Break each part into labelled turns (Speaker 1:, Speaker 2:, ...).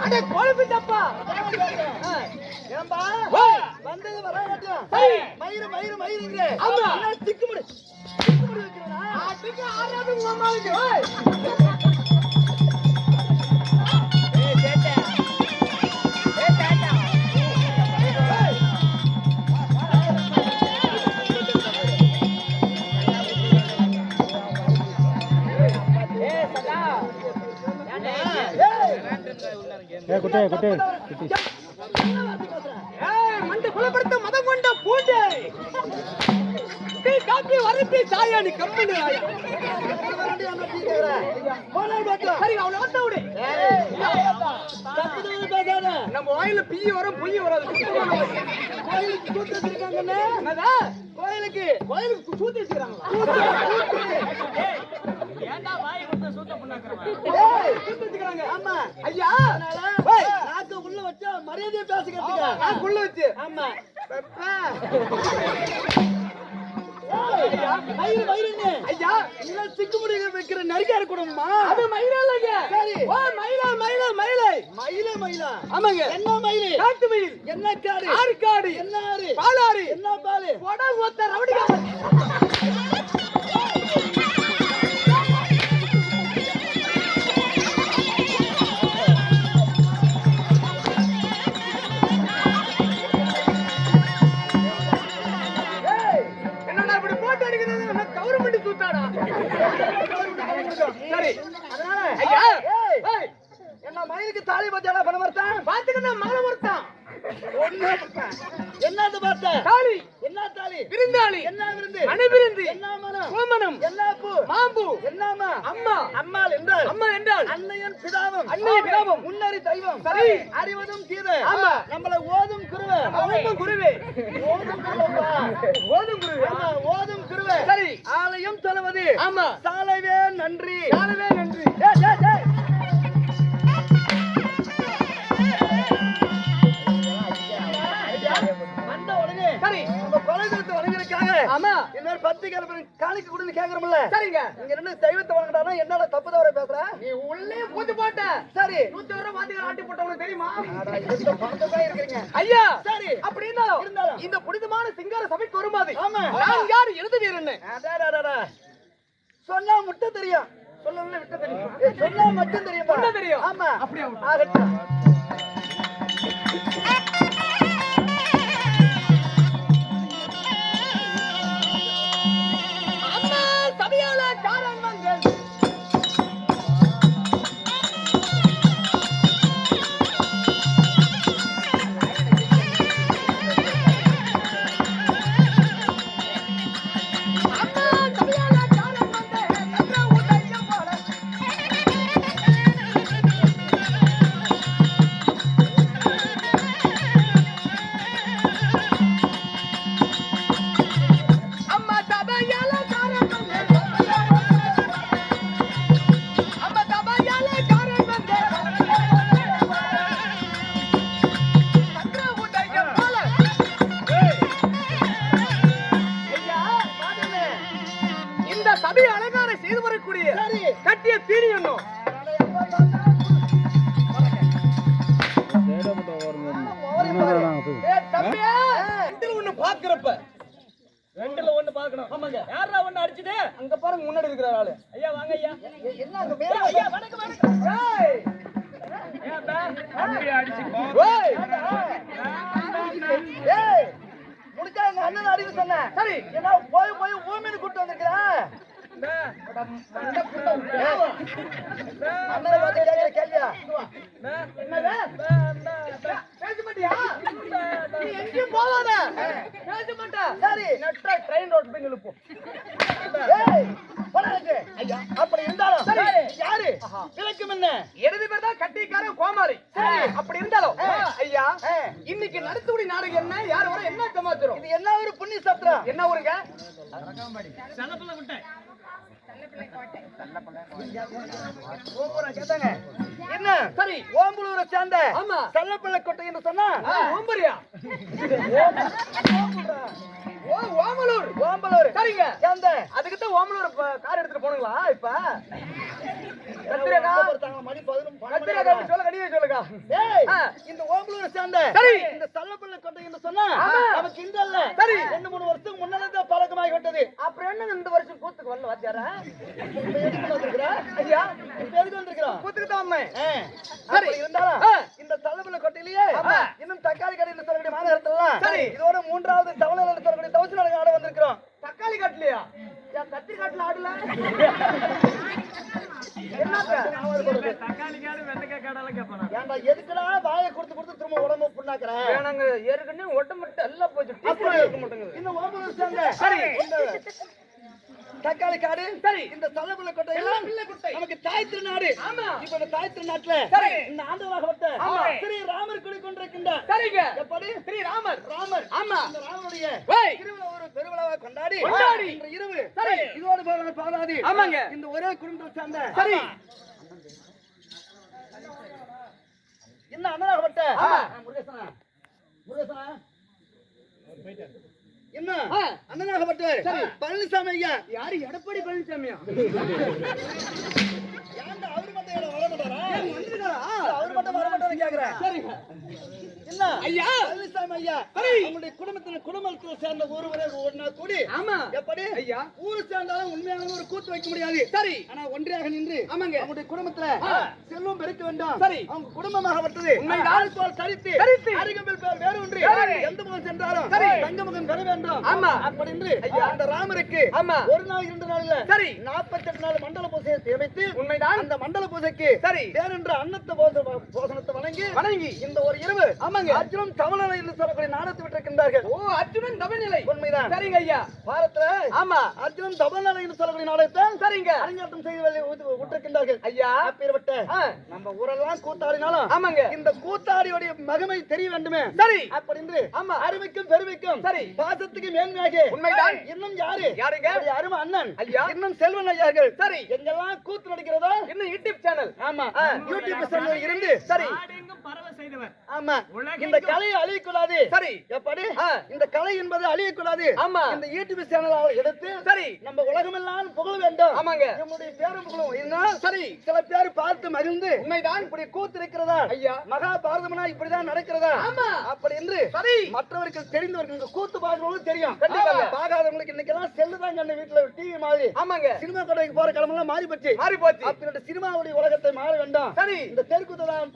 Speaker 1: அட கொழுப்பு தப்பா
Speaker 2: ஏம்பா. வந்தது வராட்டும்.
Speaker 1: சரி.
Speaker 2: மயிறு மயிறு மயிறுங்கிற
Speaker 1: ஆமா.
Speaker 2: என்ன திக்குமுடி. திக்குமுடி வைக்கிறதா
Speaker 1: அதுக்கு ஆறாவது உங்க அம்மாவுக்கு. குட்டே குட்டே. மண்டை குலப்படுத்த மதம் கொண்ட பூண்டு டீ காப்பி வரப்பி சாயா நீ கம்பெனி ஆயா. சரி அவளை வந்து விடு. நம்ம வாயில வரும் வராது. என்னதா?
Speaker 2: கோயிலுக்கு.
Speaker 1: கோயிலுக்கு சூத்தி வச்சுக்கிறாங்களா?
Speaker 2: ஏய்,
Speaker 1: வச்சுக்கிறாங்க.
Speaker 2: ஆமா
Speaker 1: ஐயா
Speaker 2: அதனால
Speaker 1: ஏய்,
Speaker 2: நாக்கு உள்ள வச்சா
Speaker 1: குள்ள வச்சு.
Speaker 2: ஆமா. மயிறு மயிறுன்னு
Speaker 1: ஐயா
Speaker 2: இல்ல சிக்குமுடி வைக்கிற நரிக்கார குடும்பமா?
Speaker 1: அது மயிலாலங்க
Speaker 2: சரி.
Speaker 1: ஓ மயிலா மயிலா மயிலை.
Speaker 2: மயில மயிலா.
Speaker 1: ஆமாங்க.
Speaker 2: என்ன மயிலு?
Speaker 1: காட்டு மயில்.
Speaker 2: என்ன காடு?
Speaker 1: ஆறுகாடு
Speaker 2: என்ன ஆறு?
Speaker 1: பாலாறு.
Speaker 2: என்ன பாலு?
Speaker 1: கொடம் ஒத்த ரவுடிகாரன்.
Speaker 2: பூ
Speaker 1: மாம்பு
Speaker 2: என்னம்மா?
Speaker 1: அம்மா.
Speaker 2: அம்மாள் என்றால்?
Speaker 1: அம்மா என்றால்?
Speaker 2: அன்னையன் பிதாவும்.
Speaker 1: அன்னையன் பிதாவும்.
Speaker 2: முன்னறி தெய்வம்.
Speaker 1: சரி.
Speaker 2: அறிவதும் கீதை.
Speaker 1: ஆமா.
Speaker 2: நம்மள ஓதும் குருவை.
Speaker 1: ஓதும் குருவே.
Speaker 2: ஓதும் குருவப்பா.
Speaker 1: ஓதும் குருவே.
Speaker 2: ஆமா, ஓதும் குருவை.
Speaker 1: சரி.
Speaker 2: ஆலயம் தொழுவது
Speaker 1: ஆமா.
Speaker 2: சாலைவே நன்றி.
Speaker 1: யாருவே நன்றி.
Speaker 2: ஏய். வந்த உடனே
Speaker 1: சரி.
Speaker 2: நம்ம குலதெய்வத்தை வணங்குறதுக்காக
Speaker 1: ஆமா.
Speaker 2: இன்னொரு பத்து கிழமை காணிக்க கொடுன்னு கேக்குறோம்ல.
Speaker 1: சரிங்க.
Speaker 2: இங்க ரெண்டு தெய்வத்தை வணங்கிட்டாலும் என்னடா தப்பு தவற பேசுற?
Speaker 1: நீ உள்ளே பூத்து போட்ட.
Speaker 2: சரி.
Speaker 1: நூத்தி ஆட்டி போட்டவங்களுக்கு தெரியுமா?
Speaker 2: இந்த இருக்கிறீங்க?
Speaker 1: ஐயா
Speaker 2: சரி.
Speaker 1: அப்படி இருந்தாலும்.
Speaker 2: இருந்தாலும்.
Speaker 1: இந்த புனிதமான சிங்கார சபைக்கு வருமாது
Speaker 2: ஆமா.
Speaker 1: நான் யார் எழுதுவீர்னு
Speaker 2: அடாடாடாடா. சொன்னா மட்டும் தெரியும். சொல்லணும்னு விட்டு தெரியும்? சொன்னா மட்டும் தெரியும்?
Speaker 1: சொன்னா தெரியும்.
Speaker 2: ஆமா.
Speaker 1: அப்படியா?
Speaker 2: ஆகட்டும்.
Speaker 1: இந்த சபை அலங்காரம் செய்து வரக்கூடிய
Speaker 2: சரி.
Speaker 1: கட்டிய தீனி என்னும். ஏ தம்பி ரெண்டுல ஒண்ணு பாக்குறப்ப ரெண்டுல ஒண்ணு பாக்கணும் ஆமாங்க. யாரா ஒண்ணு அடிச்சது? அங்க பாருங்க முன்னாடி இருக்கிற ஆளு. ஐயா வாங்க ஐயா.
Speaker 2: என்ன அங்க
Speaker 1: ஐயா வணக்கம் வணக்கம். ஏய். அடிச்சு ஏய்.
Speaker 2: ஏய். முடிச்சா எங்க அண்ணன் அடிக்க சொன்னேன்.
Speaker 1: சரி.
Speaker 2: ஏன்னா போய் போய் ஊமின்னு கூட்டு வந்திருக்கிறேன் அண்ணனை பார்த்து கேட்கிற கேள்வியா
Speaker 1: பேச மாட்டியா நீ எங்கேயும் போவாத பேச மாட்டா
Speaker 2: சரி
Speaker 1: நெட்டா ட்ரெயின் ரோட் போய் நிலுப்போம்.
Speaker 2: அப்படி இருந்தாலும். யாரு விளக்கம் என்ன
Speaker 1: பேர் தான் கட்டிக்கார கோமாரி. அப்படி இருந்தாலும். ஐயா. இன்னைக்கு நடத்தக்கூடிய நாடகம் என்ன யார் வர என்ன சமாச்சாரம்
Speaker 2: இது என்ன ஒரு புண்ணிய சத்திரம்
Speaker 1: என்ன ஊருங்க
Speaker 2: என்ன
Speaker 1: சரி
Speaker 2: ஓம்பலூரை சேர்ந்த.
Speaker 1: ஆமா.
Speaker 2: செல்லப்பிள்ளை கொட்டை என்று சொன்னா
Speaker 1: ஓம்பரியா ஓ ஓமலூர்
Speaker 2: ஓம்பலூர்.
Speaker 1: சரிங்க.
Speaker 2: எந்த
Speaker 1: அதுக்கு தான் ஓமலூர் கார் எடுத்துட்டு போனுங்களா இப்ப?
Speaker 2: மணி பதினொன்று.
Speaker 1: சொல்ல.
Speaker 2: இந்த ஓம்பலூரை சேர்ந்த
Speaker 1: சரி.
Speaker 2: இந்த கொட்டை என்று சொன்னா. நமக்கு இன்றல்ல
Speaker 1: சரி.
Speaker 2: ரெண்டு மூணு வருஷத்துக்கு முன்னால பழக்கமாகி விட்டது
Speaker 1: அப்புறம் என்ன இந்த வருஷம் கூத்துக்கு வரல வாத்தியாரா
Speaker 2: இப்ப எதுக்கு வந்திருக்கிற
Speaker 1: ஐயா
Speaker 2: இப்ப எதுக்கு வந்திருக்கிறோம்
Speaker 1: கூத்துக்கு தான் அம்மே
Speaker 2: ஆ,
Speaker 1: சரி.
Speaker 2: இருந்தாலும். இந்த தள்ளப்பிள்ளை கொட்டையிலேயே. இன்னும் தக்காளி கடையில் சொல்லக்கூடிய மாநகரத்துல. இதோட மூன்றாவது தவணை சொல்லக்கூடிய தவசி நடக்க ஆட வந்திருக்கிறோம்
Speaker 1: தக்காளி காட்டுலையா கத்திரி காட்டுல ஆடல
Speaker 2: ஏன்டா எதுக்குடா வாயை கொடுத்து கொடுத்து திரும்ப உடம்பு புண்ணாக்குற
Speaker 1: ஏற்கனவே ஒட்டமிட்டு எல்லாம் போச்சு இருக்க மாட்டேங்குது
Speaker 2: இந்த சேர்ந்த
Speaker 1: சரி.
Speaker 2: இந்த தக்காளி காடு
Speaker 1: சரி.
Speaker 2: இந்த தள்ளப்பிள்ளை கொட்டை
Speaker 1: எல்லாம்.
Speaker 2: நமக்கு தாய் திருநாடு
Speaker 1: ஆமா.
Speaker 2: இப்ப இந்த தாய் திருநாட்டுல
Speaker 1: சரி.
Speaker 2: இந்த ஆண்டவராகப்பட்ட
Speaker 1: ஆமா.
Speaker 2: ஸ்ரீ ராமர் குடி கொண்டிருக்கின்ற
Speaker 1: சரிங்க
Speaker 2: எப்படி
Speaker 1: ஸ்ரீ ராமர்
Speaker 2: ராமர்
Speaker 1: ஆமா.
Speaker 2: இந்த ராமனுடைய. திருவிழா ஒரு பெருவிழாவை கொண்டாடி
Speaker 1: கொண்டாடி.
Speaker 2: இன்று இரவு
Speaker 1: சரி.
Speaker 2: இதோடு போகிற பாதாதி
Speaker 1: ஆமாங்க.
Speaker 2: இந்த ஒரே குடும்பத்தை சேர்ந்த
Speaker 1: சரி.
Speaker 2: என்ன அண்ணனாகப்பட்ட முருகேசனா. முருகேசனா. என்ன?
Speaker 1: ஆ.
Speaker 2: அண்ணனாகப்பட்ட
Speaker 1: சரி.
Speaker 2: பழனிசாமி ஐயா.
Speaker 1: யாரு? எடப்பாடி பழனிசாமியா?
Speaker 2: அவரு மட்டும் வர மாட்டாரா? அவரு மட்டும் வர மாட்டாருன்னு கேக்குறேன்.
Speaker 1: சரிங்க.
Speaker 2: என்ன?
Speaker 1: ஐயா.
Speaker 2: பழனிசாமி ஐயா, சேர்ந்த ஒருவரே ஒரு நாள் கூடி
Speaker 1: ஆமா
Speaker 2: எப்படி
Speaker 1: ஐயா.
Speaker 2: ஊரு சேர்ந்தாலும் உண்மையான ஒரு கூத்து வைக்க முடியாது
Speaker 1: சரி
Speaker 2: ஆனா ஒன்றியாக நின்று
Speaker 1: ஆமாங்க.
Speaker 2: அவங்களுடைய குடும்பத்துல. செல்வம் பெருக்க வேண்டும்
Speaker 1: சரி.
Speaker 2: அவங்க குடும்பமாக வட்டது
Speaker 1: உண்மைதான்.
Speaker 2: ஆள் போல் தரித்து
Speaker 1: தரித்து.
Speaker 2: அருகம்பில் பேர் வேறு ஒன்று. எந்த முகம் சென்றாலும்
Speaker 1: சரி.
Speaker 2: தங்க முகம் பெற வேண்டும்
Speaker 1: ஆமா.
Speaker 2: அப்படி என்று அந்த ராமருக்கு
Speaker 1: ஆமா.
Speaker 2: ஒரு நாள் இரண்டு நாள் இல்ல
Speaker 1: சரி.
Speaker 2: நாற்பத்தி எட்டு நாள் அமைத்து
Speaker 1: உண்மைதான்.
Speaker 2: அந்த மண்டல பூஜைக்கு
Speaker 1: சரி.
Speaker 2: வேறென்ற அன்னத்தை போத- போசனத்தை வணங்கி
Speaker 1: வணங்கி.
Speaker 2: இந்த ஒரு இரவு
Speaker 1: ஆமாங்க.
Speaker 2: அர்ஜுனன் தமிழனை என்று சொல்லக்கூடிய நாடத்தை விட்டிருக்கின்றார்கள்.
Speaker 1: ஓ அர்ஜுனன் தமிழ்நிலை
Speaker 2: உண்மைதான்.
Speaker 1: சரிங்க ஐயா.
Speaker 2: பாரத்துல
Speaker 1: ஆமா.
Speaker 2: அர்ஜுனன் தமிழ்நாடு என்று சொல்லக்கூடிய நாடகத்தை
Speaker 1: சரிங்க.
Speaker 2: அரங்கேற்றம் செய்து விட்டிருக்கின்றார்கள்.
Speaker 1: ஐயா.
Speaker 2: அப்பேற்பட்ட
Speaker 1: ஆ,
Speaker 2: நம்ம ஊரெல்லாம் கூத்தாடினாலும்
Speaker 1: ஆமாங்க.
Speaker 2: இந்த கூத்தாடியுடைய மகிமை தெரிய வேண்டுமே.
Speaker 1: சரி.
Speaker 2: அப்படி என்று
Speaker 1: ஆமா.
Speaker 2: அருமைக்கும் பெருமைக்கும்
Speaker 1: சரி.
Speaker 2: பாசத்துக்கு மேன்மையாக
Speaker 1: உண்மைதான்.
Speaker 2: இன்னும் யாரு?
Speaker 1: யாருங்க?
Speaker 2: அருமை அண்ணன்.
Speaker 1: ஐயா.
Speaker 2: இன்னும் செல்வன் ஐயார்கள்.
Speaker 1: சரி.
Speaker 2: எங்கெல்லாம் கூத்து நடிக்கிறதோ?
Speaker 1: இன்னும் யூடியூப் சேனல்
Speaker 2: ஆமா. யூடியூப் சேனல் இருந்து
Speaker 1: சரி.
Speaker 3: செய்தவர்.
Speaker 2: ஆமா. இந்த அழியக்கூடாது.
Speaker 1: சரி.
Speaker 2: எப்படி. இந்த கலை என்பது அழியக்கூடாது.
Speaker 1: ஆமா.
Speaker 2: இந்த யூடியூப் சேனல் எடுத்து
Speaker 1: சரி.
Speaker 2: நம்ம உலகமெல்லாம் புகழ வேண்டும்.
Speaker 1: ஆமாங்க.
Speaker 2: நம்முடைய பேரும் புகழும். இதனால்
Speaker 1: சரி.
Speaker 2: சில பேர் பார்த்து மகிழ்ந்து
Speaker 1: உண்மைதான்.
Speaker 2: இப்படி கூத்து இருக்கிறதா
Speaker 1: ஐயா.
Speaker 2: மகாபாரதம்னா இப்படிதான் நடக்கிறதா?
Speaker 1: ஆமா.
Speaker 2: அப்படி என்று
Speaker 1: சரி.
Speaker 2: மற்றவருக்கு தெரிந்தவருக்கு இந்த கூத்து பார்க்கிறவங்களுக்கு தெரியும். பார்க்காதவங்களுக்கு இன்னைக்கு எல்லாம் செல்லுதான் வீட்டுல டிவி மாதிரி.
Speaker 1: ஆமாங்க.
Speaker 2: சினிமா கடைக்கு போற கிழமெல்லாம் மாறி போச்சு
Speaker 1: மாறி போச்சு
Speaker 2: அப்படி சினிமாவுடைய உலகத்தை மாற வேண்டாம்.
Speaker 1: சரி.
Speaker 2: இந்த தெருக்கூத்து தான்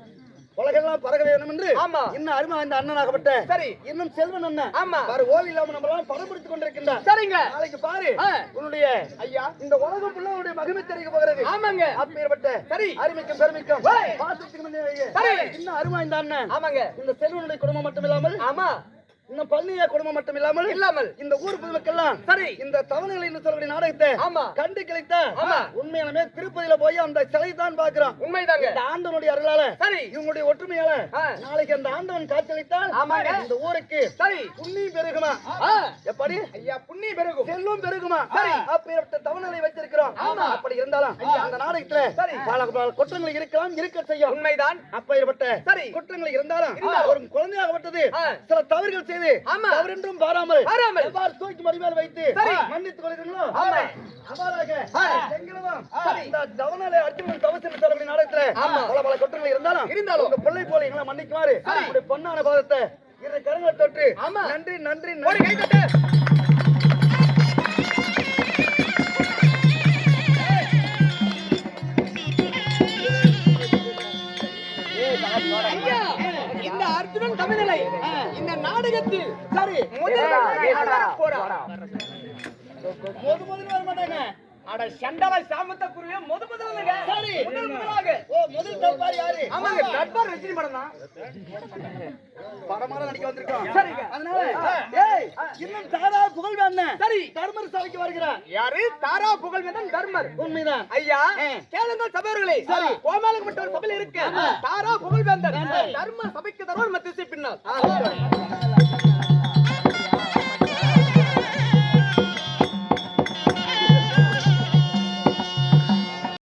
Speaker 2: உலகெல்லாம் பறக்க வேணும் என்று
Speaker 1: ஆமா.
Speaker 2: இன்னும் அருமை இந்த அண்ணனாகப்பட்ட
Speaker 1: சரி
Speaker 2: இன்னும் செல்வன் அண்ணன்
Speaker 1: ஆமா.
Speaker 2: பாரு ஓவி இல்லாம நம்ம எல்லாம் படம் பிடித்துக் கொண்டிருக்கின்றார்
Speaker 1: சரிங்க
Speaker 2: நாளைக்கு பாரு. உன்னுடைய
Speaker 1: ஐயா
Speaker 2: இந்த உலகம் உன்னுடைய மகிமை தெரிவிக்க போகிறது
Speaker 1: ஆமாங்க
Speaker 2: அப்பேற்பட்ட
Speaker 1: சரி.
Speaker 2: அருமைக்கும் பெருமைக்கும். பாசத்துக்கு
Speaker 1: சரி.
Speaker 2: இன்னும் அருமை இந்த அண்ணன்
Speaker 1: ஆமாங்க
Speaker 2: இந்த செல்வனுடைய குடும்பம் மட்டும் இல்லாமல்
Speaker 1: ஆமா
Speaker 2: இன்னும் பழனியா குடும்பம் மட்டும் இல்லாமல்
Speaker 1: இல்லாமல்
Speaker 2: இந்த ஊர் பொதுமக்கெல்லாம்
Speaker 1: சரி
Speaker 2: இந்த தவணைகள் என்று சொல்லக்கூடிய நாடகத்தை
Speaker 1: ஆமா
Speaker 2: கண்டு கழித்த
Speaker 1: ஆமா.
Speaker 2: உண்மையாலுமே திருப்பதியில போய் அந்த சிலை தான் பாக்குறோம்
Speaker 1: உண்மைதாங்க
Speaker 2: இந்த ஆண்டவனுடைய அருளால
Speaker 1: சரி
Speaker 2: இவங்களுடைய ஒற்றுமையால. நாளைக்கு அந்த ஆண்டவன் காட்சியளித்தால். இந்த ஊருக்கு
Speaker 1: சரி
Speaker 2: புண்ணியம் பெருகுமா. எப்படி
Speaker 1: ஐயா புண்ணி பெருகும்
Speaker 2: செல்வம் பெருகுமா
Speaker 1: சரி.
Speaker 2: அப்பேற்பட்ட தவணலை வச்சிருக்கிறோம்
Speaker 1: ஆமா.
Speaker 2: அப்படி இருந்தாலும் அந்த நாடகத்துல
Speaker 1: சரி.
Speaker 2: பல பல குற்றங்கள் இருக்கலாம் இருக்க செய்யும்
Speaker 1: உண்மைதான்
Speaker 2: அப்பேற்பட்ட
Speaker 1: சரி.
Speaker 2: குற்றங்கள் இருந்தாலும். ஒரு குழந்தையாகப்பட்டது. சில தவறுகள் செய்து
Speaker 1: ஆமா.
Speaker 2: தவறென்றும் பாராமல்
Speaker 1: பாராமல்.
Speaker 2: எவ்வாறு தூக்கி மடி மேல் வைத்து. மன்னித்துக் கொள்கிறீர்களோ. அவ்வாறாக
Speaker 1: சரி.
Speaker 2: இந்த அர்ஜுனன் நாடகத்துல. பல பல குற்றங்கள் இருந்தாலும்
Speaker 1: இருந்தாலும்.
Speaker 2: உங்க பிள்ளை போல எங்களை மன்னிக்குமாறு பொன்னான பாதத்தை இரு கரங்களை
Speaker 1: ஆமா.
Speaker 2: நன்றி நன்றி நன்றி
Speaker 1: தமிழ்நிலை இந்த நாடகத்தில்
Speaker 2: சரி
Speaker 1: முதல் போறா
Speaker 2: முத முதல்ல வர மாட்டாங்க
Speaker 1: அட சண்டல சாமத்த குருவே முத முதல்ல
Speaker 2: சரி.
Speaker 1: முதல் முதலாக
Speaker 2: ஓ முதல் தப்பார் யாரு?
Speaker 1: ஆமாங்க நட்பார் ரஜினி படம் தான்
Speaker 2: நடிக்க வந்திருக்கோம்
Speaker 1: சரிங்க.
Speaker 2: அதனால ஏய் இன்னும் தாரா புகழ் வேணும்
Speaker 1: சரி.
Speaker 2: தர்மர் சாலைக்கு வருகிறார்.
Speaker 1: யாரு? தாரா புகழ்வேந்தன் தர்மர்.
Speaker 2: உண்மைதான்.
Speaker 1: ஐயா. கேளுங்கள் சபையர்களே.
Speaker 2: சரி.
Speaker 1: கோமாளப்பட்ட ஒரு சபையில் இருக்க. தாரா புகழ்வேந்தன் தர்ம சபைக்கு தருவார் மத்திய பின்னால்.